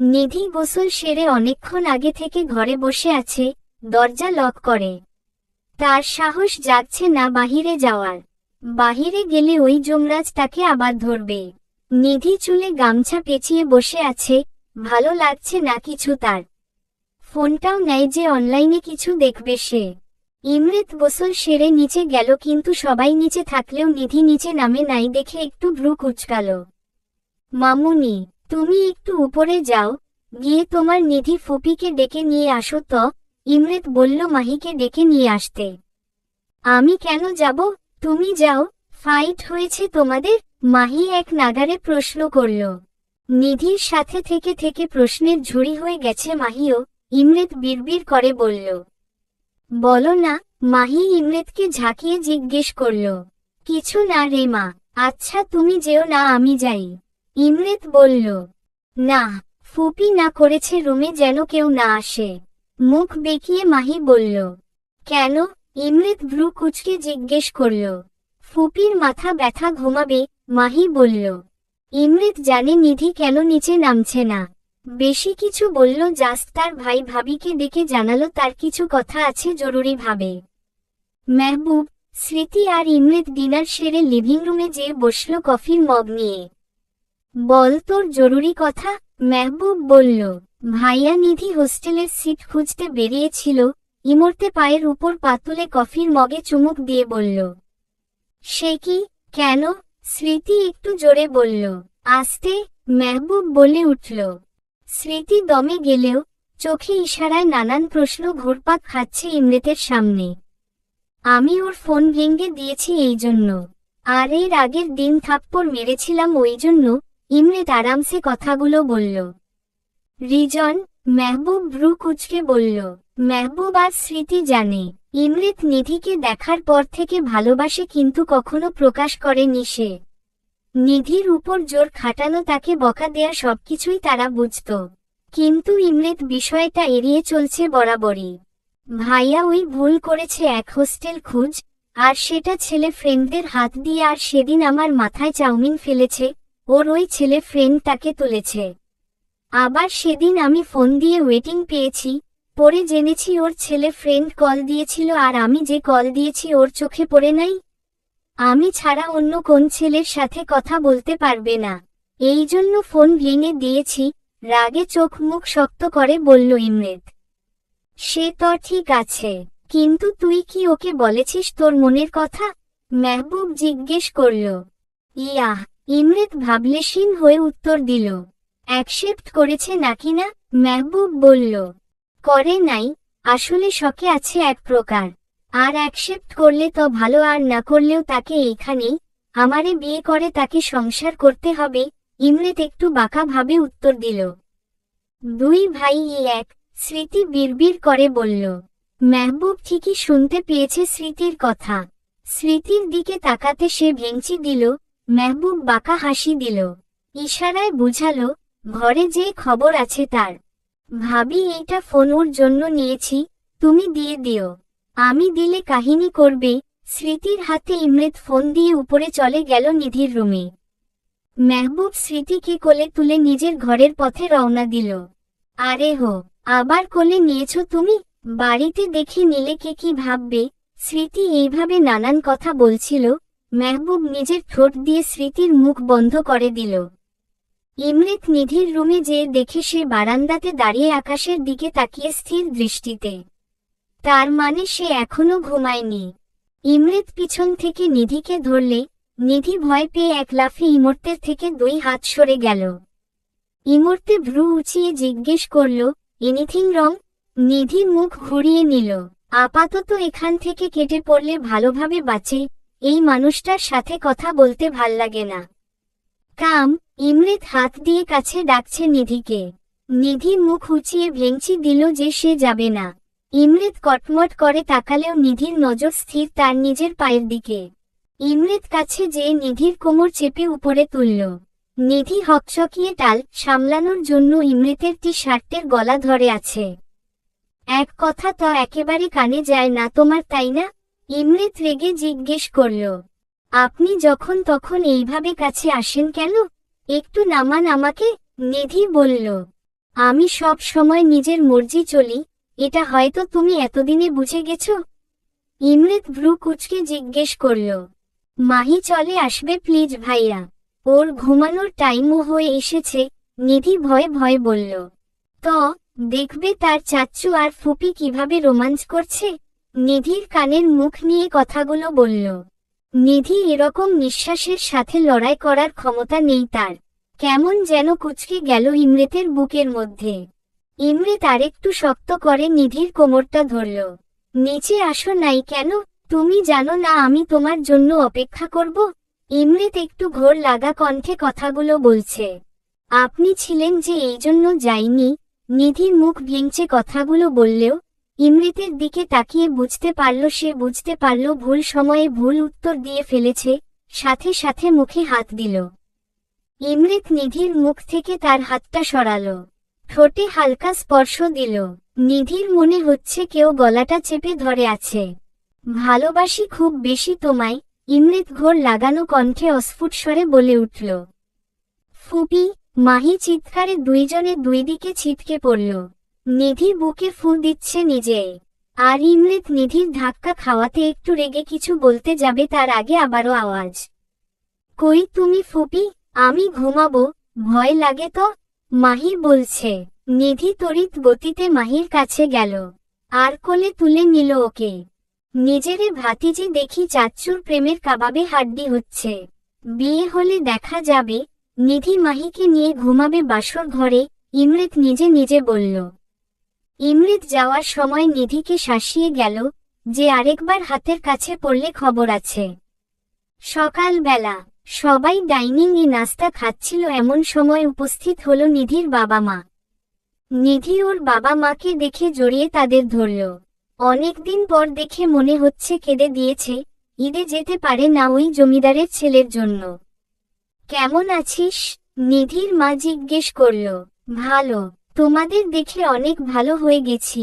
নিধি গোসল সেরে অনেকক্ষণ আগে থেকে ঘরে বসে আছে, দরজা লক করে। তার সাহস যাচ্ছে না বাহিরে যাওয়ার। বাহিরে গেলে ওই যমরাজ তাকে আবার ধরবে। নিধি চুলে গামছা পেঁচিয়ে বসে আছে, ভালো লাগছে না কিছু তার। ফোনটাও নেয় যে অনলাইনে কিছু দেখবে সে। ইমৃত গোসল সেরে নিচে গেল কিন্তু সবাই নিচে থাকলেও নিধি নিচে নামে নাই দেখে একটু ভ্রু কুচকাল। মামুনি তুমি একটু উপরে যাও, গিয়ে তোমার নিধি ফুপিকে ডেকে নিয়ে আসো তো, ইমৃত বলল মাহিকে ডেকে নিয়ে আসতে। আমি কেন যাব? তুমি যাও ফাইট হয়েছে তোমাদের? মাহি এক নাগারে প্রশ্ন করল। নিধির সাথে থেকে থেকে প্রশ্নের ঝুড়ি হয়ে গেছে মাহিও, ইমৃত বিড়বিড় করে বলল। বলো না, মাহি ইমৃতকে ঝাঁকিয়ে জিজ্ঞেস করল। কিছু না রে মা আচ্ছা তুমি যেও না, আমি যাই। ইমৃত বলল, না, ফুপি না করেছে রুমে যেন কেউ না আসে। মুখ বেঁকিয়ে মাহি বলল, কেন? ইমরিত ভ্রু কুচকে জিজ্ঞেস করল, ফুপির মাথা ব্যথা ঘুমাবে? মাহি বলল, ইমৃত জানে নিধি কেন নিচে নামছে না। বেশি কিছু বলল জাস্ট তার ভাই ভাবিকে ডেকে জানালো তার কিছু কথা আছে জরুরি ভাবে। মেহবুব, স্মৃতি আর ইমৃত ডিনার সেরে লিভিং রুমে যেয়ে বসল কফির মগ নিয়ে। বল তোর জরুরি কথা, মেহবুব বলল। ভাইয়া নিধি হোস্টেলের সিট খুঁজতে বেরিয়েছিল, ইমর্তে পায়ের উপর পাতুলে কফির মগে চুমুক দিয়ে বলল, সে কি? কেন? স্মৃতি একটু জোরে বলল, আস্তে, মেহবুব বলে উঠল। স্মৃতি দমে গেলেও চোখে ইশারায় নানান প্রশ্ন ঘুরপাক খাচ্ছে ইমরেতের সামনে। আমি ওর ফোন ভেঙে দিয়েছি এই জন্য। আর এর আগের দিন থাপ্পড় মেরেছিলাম ওই জন্য ইমৃত আরামসে কথাগুলো বলল। রিজন, মেহবুব ভ্রু কুচকে বলল, মেহবুব আর স্মৃতি জানে ইমৃত নিধিকে দেখার পর থেকে ভালোবাসে কিন্তু কখনো প্রকাশ করেনি সে। নিধির উপর জোর খাটানো তাকে বকা দেয়া সবকিছুই তারা বুঝত। কিন্তু ইমৃত বিষয়টা এড়িয়ে চলছে বরাবরই। ভাইয়া ওই ভুল করেছে এক হোস্টেল খুঁজ, আর সেটা ছেলে ফ্রেন্ডদের হাত দিয়ে আর সেদিন আমার মাথায় চাউমিন ফেলেছে ওর ওই ছেলে ফ্রেন্ড তাকে তুলেছে। আবার সেদিন আমি ফোন দিয়ে ওয়েটিং পেয়েছি, পরে জেনেছি ওর ছেলে ফ্রেন্ড কল দিয়েছিল আর আমি যে কল দিয়েছি ওর চোখে পড়ে নাই। আমি ছাড়া অন্য কোন ছেলের সাথে কথা বলতে পারবে না। এই জন্য ফোন ভেঙে দিয়েছি, রাগে চোখ মুখ শক্ত করে বলল ইমৃত সে তো ঠিক আছে, কিন্তু তুই কি ওকে বলেছিস তোর মনের কথা? মেহবুব জিজ্ঞেস করল। ইয়াহ ইমৃত ভাবলেশীন হয়ে উত্তর দিল, অ্যাকসেপ্ট করেছে নাকি না? মেহবুব বলল, করে নাই, আসলে শখে আছে এক প্রকার। আর অ্যাকসেপ্ট করলে তো ভালো, আর না করলেও তাকে এইখানেই, আমারে বিয়ে করে তাকে সংসার করতে হবে ইমৃত একটু বাঁকা ভাবে উত্তর দিল। দুই ভাই এক, স্মৃতি বিড়বিড় করে বলল, মেহবুব ঠিকই শুনতে পেয়েছে স্মৃতির কথা। স্মৃতির দিকে তাকাতে সে ভেঙচি দিল মেহবুব বাঁকা হাসি দিল। ইশারায় বুঝাল, ঘরে যে খবর আছে তার। ভাবি, এইটা ফোন ওর জন্য নিয়েছি, তুমি দিয়ে দিও। আমি দিলে কাহিনী করবে। স্মৃতির হাতে ইমৃত ফোন দিয়ে উপরে চলে গেল নিধির রুমে। মেহবুব স্মৃতিকে কোলে তুলে নিজের ঘরের পথে রওনা দিল। আরে হো, আবার কোলে নিয়েছ তুমি? বাড়িতে দেখে নিলে কে কি ভাববে? স্মৃতি এইভাবে নানান কথা বলছিল মেহবুব নিজের ঠোঁট দিয়ে স্মৃতির মুখ বন্ধ করে দিল। ইমৃত নিধির রুমে যেয়ে দেখে সে বারান্দাতে দাঁড়িয়ে আকাশের দিকে তাকিয়ে স্থির দৃষ্টিতে। তার মানে সে এখনও ঘুমায়নি। ইমৃত পিছন থেকে নিধিকে ধরলে, নিধি ভয় পেয়ে এক লাফে ইমর্তের থেকে দুই হাত সরে গেল। ইমর্তে ভ্রু উঁচিয়ে জিজ্ঞেস করল এনিথিং রং? নিধি মুখ ঘুরিয়ে নিল। আপাতত এখান থেকে কেটে পড়লে ভালোভাবে বাঁচে এই মানুষটার সাথে কথা বলতে ভালো লাগে না। কাম, ইমৃত হাত দিয়ে কাছে ডাকছে নিধিকে। নিধি মুখ উঁচিয়ে ভেঙচি দিল যে সে যাবে না। ইমৃত কটমট করে তাকালেও নিধির নজর স্থির তার নিজের পায়ের দিকে। ইমৃত কাছে যেয়ে নিধির কোমর চেপে উপরে তুলল। নিধি হকচকিয়ে টাল, সামলানোর জন্য ইমৃতের টি শার্টের গলা ধরে আছে। এক কথা তো একেবারে কানে যায় না তোমার, তাই না? ইমৃত রেগে জিজ্ঞেস করল, আপনি যখন তখন এইভাবে কাছে আসেন কেন? একটু নামান আমাকে, নিধি বলল, আমি সব সময় নিজের মর্জি চলি, এটা হয়তো তুমি এতদিনে বুঝে গেছো? ইমৃত ভ্রু কুচকে জিজ্ঞেস করল, মাহি চলে আসবে প্লিজ ভাইয়া, ওর ঘুমানোর টাইমও হয়ে এসেছে, নিধি ভয়ে ভয়ে বলল, তো, দেখবে তার চাচ্চু আর ফুপি কীভাবে রোমাঞ্চ করছে? নিধির কানের মুখ নিয়ে কথাগুলো বলল। নিধি এরকম নিঃশ্বাসের সাথে লড়াই করার ক্ষমতা নেই তার। কেমন যেন কুচকে গেল ইমৃতের বুকের মধ্যে। ইমৃত আরেকটু শক্ত করে নিধির কোমরটা ধরল। নিচে আসো নাই কেন? তুমি জানো না আমি তোমার জন্য অপেক্ষা করব? ইমৃত একটু ঘোর লাগা কণ্ঠে কথাগুলো বলছে। আপনি ছিলেন যে এই জন্য যাইনি? নিধির মুখ ভেঙচে কথাগুলো বললেও ইমৃতের দিকে তাকিয়ে বুঝতে পারল সে বুঝতে পারল ভুল সময়ে ভুল উত্তর দিয়ে ফেলেছে, সাথে সাথে মুখে হাত দিল। ইমৃত নিধির মুখ থেকে তার হাতটা সরালো। ঠোঁটে হালকা স্পর্শ দিল। নিধির মনে হচ্ছে কেউ গলাটা চেপে ধরে আছে। ভালোবাসি খুব বেশি তোমায়, ইমৃত ঘোর লাগানো কণ্ঠে অস্ফুট স্বরে বলে উঠল। ফুপি, মাহি চিৎকারে দুইজনে দুই দিকে ছিটকে পড়ল। নিধি বুকে ফু দিচ্ছে নিজে আর ইমৃত নিধির ধাক্কা খাওয়াতে একটু রেগে কিছু বলতে যাবে তার আগে আবারও আওয়াজ। কই তুমি ফুপি, আমি ঘুমাবো, ভয় লাগে তো? মাহি বলছে, নিধি তড়িৎ গতিতে মাহির কাছে গেল। আর কোলে তুলে নিল ওকে। নিজেরে ভাতিজি দেখি চাচ্চুর প্রেমের কাবাবে হাড্ডি হচ্ছে। বিয়ে হলে দেখা যাবে, নিধি মাহিকে নিয়ে ঘুমাবে বাসর ঘরে, ইমৃত নিজে নিজে বলল। ইমৃত যাওয়ার সময় নিধিকে শাসিয়ে গেল, যে আরেকবার হাতের কাছে পড়লে খবর আছে। সকালবেলা সবাই ডাইনিং এ নাস্তা খাচ্ছিল, এমন সময় উপস্থিত হল নিধির বাবা মা। নিধি ওর বাবা মাকে দেখে জড়িয়ে তাদের ধরল। অনেকদিন পর দেখে মনে হচ্ছে কেঁদে দিয়েছে, ঈদে যেতে পারে না ওই জমিদারের ছেলের জন্য। কেমন আছিস? নিধির মা জিজ্ঞেস করল। ভালো। তোমাদের দেখে অনেক ভালো হয়ে গেছি।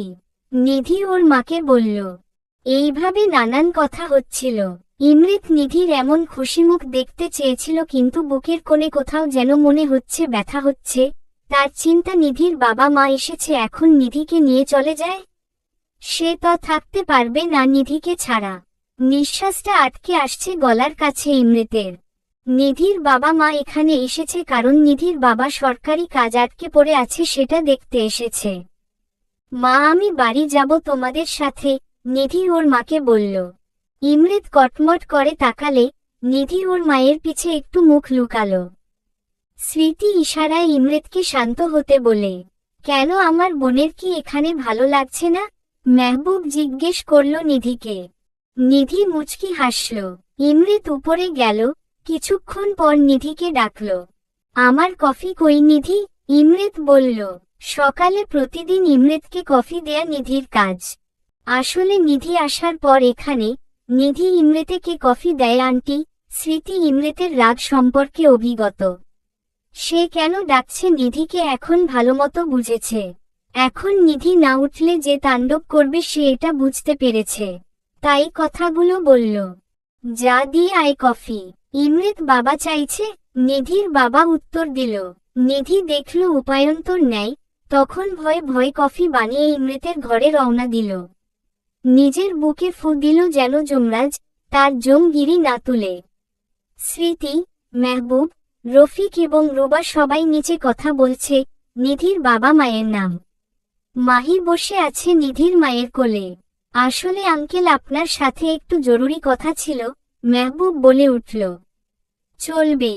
নিধি ওর মাকে বলল, এইভাবে নানান কথা হচ্ছিল। ইমৃত নিধির এমন খুশিমুখ দেখতে চেয়েছিল কিন্তু বুকের কোণে কোথাও যেন মনে হচ্ছে ব্যথা হচ্ছে। তার চিন্তা নিধির বাবা মা এসেছে, এখন নিধিকে নিয়ে চলে যায়? সে তো থাকতে পারবে না নিধিকে ছাড়া। নিঃশ্বাসটা আটকে আসছে গলার কাছে ইমৃতের। নিধির বাবা মা এখানে এসেছে কারণ নিধির বাবা সরকারি কাজ আটকে পড়ে আছে সেটা দেখতে এসেছে। মা, আমি বাড়ি যাব তোমাদের সাথে, নিধি ওর মাকে বলল। ইমৃত কটমট করে তাকালে, নিধি ওর মায়ের পিছে একটু মুখ লুকালো। স্মৃতি ইশারায় ইমৃতকে শান্ত হতে বলে, কেন আমার বোনের কি এখানে ভালো লাগছে না? মেহবুব জিজ্ঞেস করল নিধিকে। নিধি মুচকি হাসল। ইমৃত উপরে গেল কিছুক্ষণ পর নিধিকে ডাকল। আমার কফি কই নিধি? ইমৃত বলল। সকালে প্রতিদিন ইমৃতকে কফি দেয়া নিধির কাজ। আসলে নিধি আসার পর এখানে, নিধি ইমৃতেকে কফি দেয় আন্টি? স্মৃতি ইমৃতের রাগ সম্পর্কে অভিগত। সে কেন ডাকছে নিধিকে এখন ভালোমতো বুঝেছে। এখন নিধি না উঠলে যে তাণ্ডব করবে সে এটা বুঝতে পেরেছে। তাই কথাগুলো বলল। যা দিয়ে আয় কফি। ইমৃত বাবা চাইছে, নিধির বাবা উত্তর দিল। নিধি দেখল উপায়ন্তর নেয় তখন ভয় ভয় কফি বানিয়ে ইমৃতের ঘরে রওনা দিল। নিজের বুকে ফু দিল যেন যমরাজ, তার জমগিরি না তুলে। স্মৃতি, মেহবুব, রফিক এবং রোবা সবাই নিচে কথা বলছে, নিধির বাবা মায়ের নাম। মাহি বসে আছে নিধির মায়ের কোলে। আসলে আঙ্কেল আপনার সাথে একটু জরুরি কথা ছিল মেহবুব বলে উঠল চলবে।